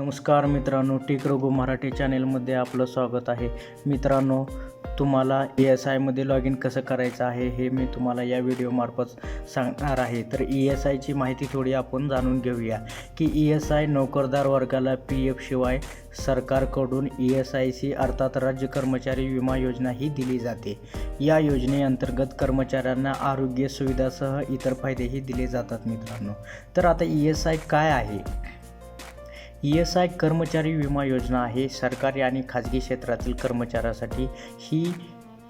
नमस्कार मित्रांनो टेक रघु मराठी चॅनेलमध्ये आपलं स्वागत आहे. मित्रांनो तुम्हाला ई एस आयमध्ये लॉग इन कसं करायचं आहे हे मी तुम्हाला या व्हिडिओमार्फत सांगणार आहे. तर ई एस आयची माहिती थोडी आपण जाणून घेऊया की ई एस आय नोकरदार वर्गाला पी एफ शिवाय सरकारकडून ई एस आय सी अर्थात राज्य कर्मचारी विमा योजना ही दिली जाते. या योजनेअंतर्गत कर्मचाऱ्यांना आरोग्य सुविधासह इतर फायदेही दिले जातात मित्रांनो. तर आता ई एस आय काय आहे? ई एस आय कर्मचारी विमा योजना आहे. सरकारी आणि खाजगी क्षेत्रातील कर्मचाऱ्यासाठी ही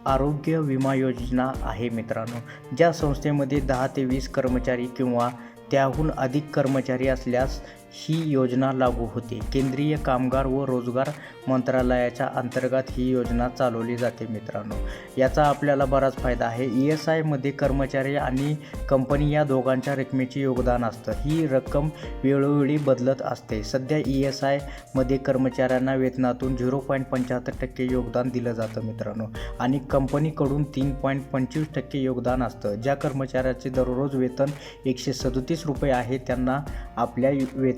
आरोग्य विमा योजना आहे मित्रांनो. ज्या संस्थेमध्ये दहा ते वीस कर्मचारी किंवा त्याहून अधिक कर्मचारी असल्यास ही योजना लागू होते. केंद्रीय कामगार व रोजगार मंत्रालयाच्या अंतर्गत ही योजना चालवली जाते मित्रांनो. याचा आपल्याला बराच फायदा आहे. ई एस आयमध्ये कर्मचारी आणि कंपनी या दोघांच्या रकमेचे योगदान असतं. ही रक्कम वेळोवेळी बदलत असते. सध्या ई एस आयमध्ये कर्मचाऱ्यांना वेतनातून झिरो पॉईंट पंच्याहत्तर टक्के योगदान दिलं जातं मित्रांनो. आणि कंपनीकडून तीन पॉईंट पंचवीस टक्के योगदान असतं. ज्या कर्मचाऱ्याचे दररोज वेतन एकशे सदोतीस रुपये आहे त्यांना आपल्या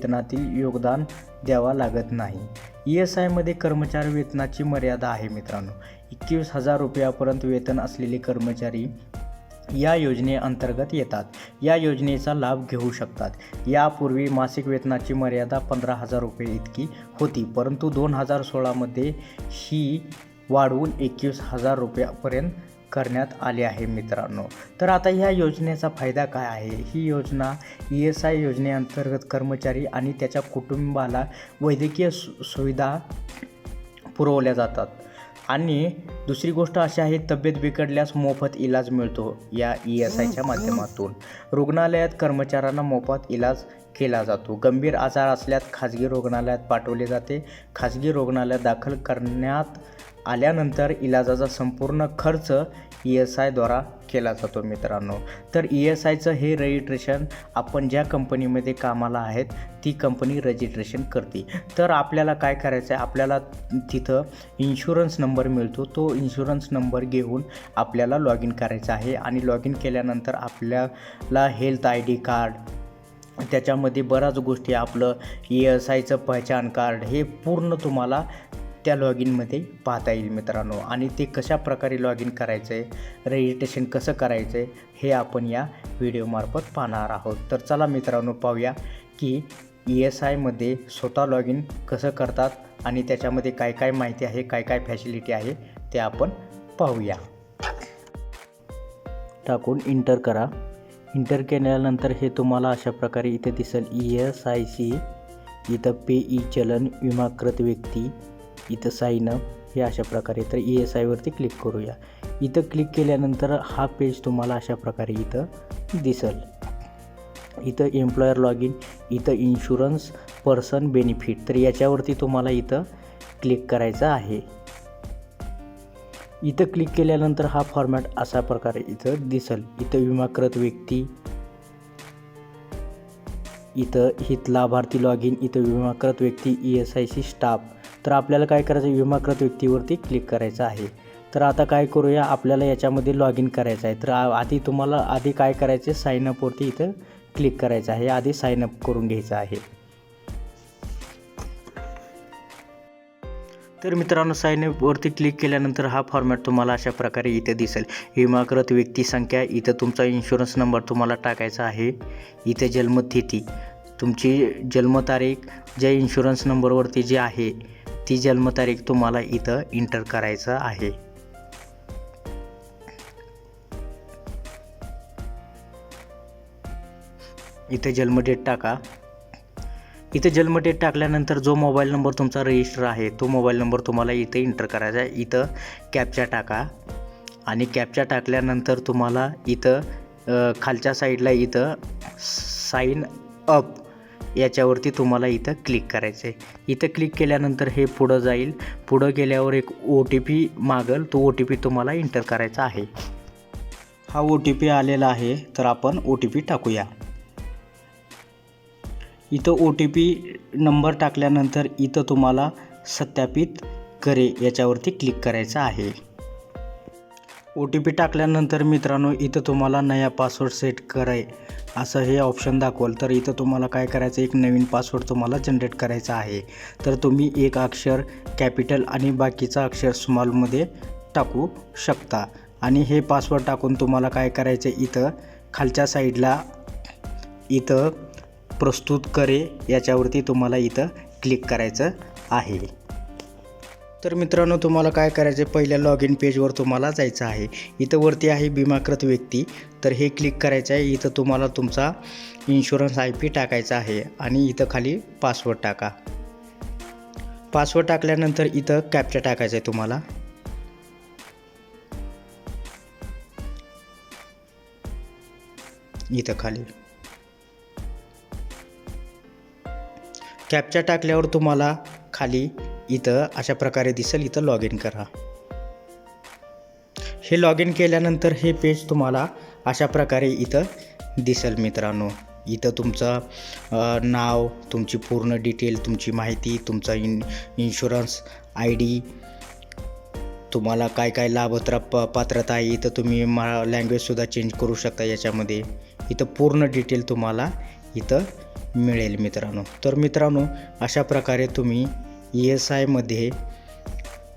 वेतनातील योगदान द्यावा लागत नाही. ई एस आयमध्ये कर्मचारी वेतनाची मर्यादा आहे मित्रांनो. एकवीस हजार रुपयापर्यंत वेतन असलेले कर्मचारी या योजनेअंतर्गत येतात. या योजनेचा लाभ घेऊ शकतात. यापूर्वी मासिक वेतनाची मर्यादा पंधरा हजार रुपये इतकी होती परंतु दोन हजार सोळामध्ये ही वाढवून एकवीस हजार रुपयापर्यंत करण्यात आले आहे मित्रांनो. तर आता ह्या योजनेचा फायदा काय आहे? ही योजना ई एस आय योजनेअंतर्गत कर्मचारी आणि त्याच्या कुटुंबाला वैद्यकीय सु सुविधा पुरवल्या जातात. आणि दुसरी गोष्ट अशी आहे तब्येत बिघडल्यास मोफत इलाज मिळतो या ई एस आयच्या माध्यमातून. रुग्णालयात कर्मचाऱ्यांना मोफत इलाज केला जातो. गंभीर आजार असल्यास खाजगी रुग्णालयात पाठवले जाते. खाजगी रुग्णालयात दाखल करण्यात आल्यानंतर इलाजाचा संपूर्ण खर्च ई एस आयद्वारा केला जातो मित्रांनो. तर ई एस आयचं हे रजिस्ट्रेशन आपण ज्या कंपनीमध्ये कामाला आहेत ती कंपनी रजिस्ट्रेशन करते. तर आपल्याला काय करायचं आहे आपल्याला तिथं इन्शुरन्स नंबर मिळतो. तो इन्शुरन्स नंबर घेऊन आपल्याला लॉग इन करायचं आहे. आणि लॉग इन केल्यानंतर आपल्याला हेल्थ आय डी कार्ड त्याच्यामध्ये बऱ्याच गोष्टी आपलं ई एस आयचं पहचान कार्ड हे पूर्ण तुम्हाला त्या लॉग इनमध्ये पाहता येईल मित्रांनो. आणि ते कशा प्रकारे लॉग इन करायचं आहे रजिस्ट्रेशन कसं करायचं आहे हे आपण या व्हिडिओमार्फत पाहणार आहोत. तर चला मित्रांनो पाहूया की ई एस आयमध्ये स्वतः लॉग इन कसं करतात आणि त्याच्यामध्ये काय काय माहिती आहे काय काय फॅसिलिटी आहे ते आपण पाहूया. टाकून इंटर करा. इंटर केल्यानंतर हे तुम्हाला अशा प्रकारे इथे दिसेल. ई एस आय सी इथं पे ई चलन विमाकृत व्यक्ती इथं साईनअप हे अशा प्रकारे. तर ई एस आयवरती क्लिक करूया. इथं क्लिक केल्यानंतर हा पेज तुम्हाला अशा प्रकारे इथं दिसेल. इथं एम्प्लॉयर लॉग इन इथं इन्शुरन्स पर्सन बेनिफिट तर याच्यावरती तुम्हाला इथं क्लिक करायचं आहे. इथं क्लिक केल्यानंतर हा फॉर्मॅट अशा प्रकारे इथं दिसल. इथं विमाकृत व्यक्ती इथं हित लाभार्थी लॉग इन इथं विमाकृत व्यक्ती E S I C staff तर आपल्याला काय करायचं? विमाकृत व्यक्तीवरती क्लिक करायचं आहे. तर आता काय करूया? आपल्याला याच्यामध्ये लॉग इन करायचं आहे. तर आ- आधी तुम्हाला आधी काय करायचं? आहे साईनअपवरती इथं क्लिक करायचं आहे. आधी साईनअप करून घ्यायचं आहे. तर मित्रांनो साईनअपवरती क्लिक केल्यानंतर हा फॉर्मॅट तुम्हाला अशा प्रकारे इथं दिसेल. विमाकृत व्यक्ती संख्या इथं तुमचा इन्शुरन्स नंबर तुम्हाला टाकायचा आहे. इथे जन्मतिथी तुमची जन्मतारीख ज्या इन्शुरन्स नंबरवरती जी आहे ती जन्मतारीख तुम्हाला इथं इंटर करायचं आहे. इथे जन्मडेट टाका. इथे जन्मडेट टाकल्यानंतर जो मोबाईल नंबर तुमचा रजिस्टर आहे तो मोबाईल नंबर तुम्हाला इथे इंटर करायचा आहे. इथं कॅपचा टाका. आणि कॅपचा टाकल्यानंतर तुम्हाला इथं खालच्या साईडला इथं साईन अप याच्यावरती तुम्हाला इथं क्लिक करायचं आहे इथं क्लिक केल्यानंतर हे पुढं जाईल. पुढं गेल्यावर एक ओ टी पी मागल तो ओ टी पी तुम्हाला इंटर करायचा आहे. हा ओ टी पी आलेला आहे तर आपण ओ टी पी टाकूया. इथं ओ टी पी नंबर टाकल्यानंतर इथं तुम्हाला सत्यापित करे याच्यावरती क्लिक करायचं आहे. ओ टी पी टाकल्यानंतर मित्रांनो इथं तुम्हाला नया पासवर्ड सेट कराय असं हे ऑप्शन दाखवाल. तर इथं तुम्हाला काय करायचं एक नवीन पासवर्ड तुम्हाला जनरेट करायचा आहे. तर तुम्ही एक अक्षर कॅपिटल आणि बाकीचा अक्षर स्मॉलमध्ये टाकू शकता. आणि हे पासवर्ड टाकून तुम्हाला काय करायचं इथं खालच्या साईडला इथं प्रस्तुत करे याच्यावरती तुम्हाला इथं क्लिक करायचं आहे. तर मित्रांनो तुम्हाला काय करायचं आहे पहिल्या लॉग इन पेजवर तुम्हाला जायचं आहे. इथं वरती आहे विमाकृत व्यक्ती. तर हे क्लिक करायचं आहे इथं तुम्हाला तुमचा इन्शुरन्स आय पी टाकायचा आहे आणि इथं खाली पासवर्ड टाका. पासवर्ड टाकल्यानंतर इथं कॅप्चा टाकायचा आहे तुम्हाला. इथं खाली. कॅप्चा टाकल्यावर तुम्हाला खाली इथं अशा प्रकारे दिसेल इथं लॉग इन करा. हे लॉग इन केल्यानंतर हे पेज तुम्हाला अशा प्रकारे इथं दिसेल मित्रांनो. इथं तुमचं नाव तुमची पूर्ण डिटेल तुमची माहिती तुमचा इन इन्शुरन्स आय डी तुम्हाला काय काय लाभत्रा प पात्रता आहे इथं तुम्ही मा लँग्वेजसुद्धा चेंज करू शकता याच्यामध्ये. इथं पूर्ण डिटेल तुम्हाला इथं मिळेल मित्रांनो. तर मित्रांनो अशा प्रकारे तुम्ही ई एस आयमध्ये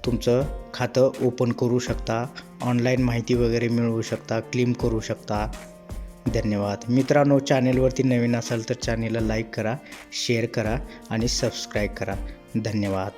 तुमचं खातं ओपन करू शकता ऑनलाईन माहिती वगैरे मिळवू शकता क्लेम करू शकता. धन्यवाद. मित्रांनो चॅनेलवरती नवीन असाल तर चॅनेलला लाईक करा शेअर करा आणि सबस्क्राईब करा. धन्यवाद.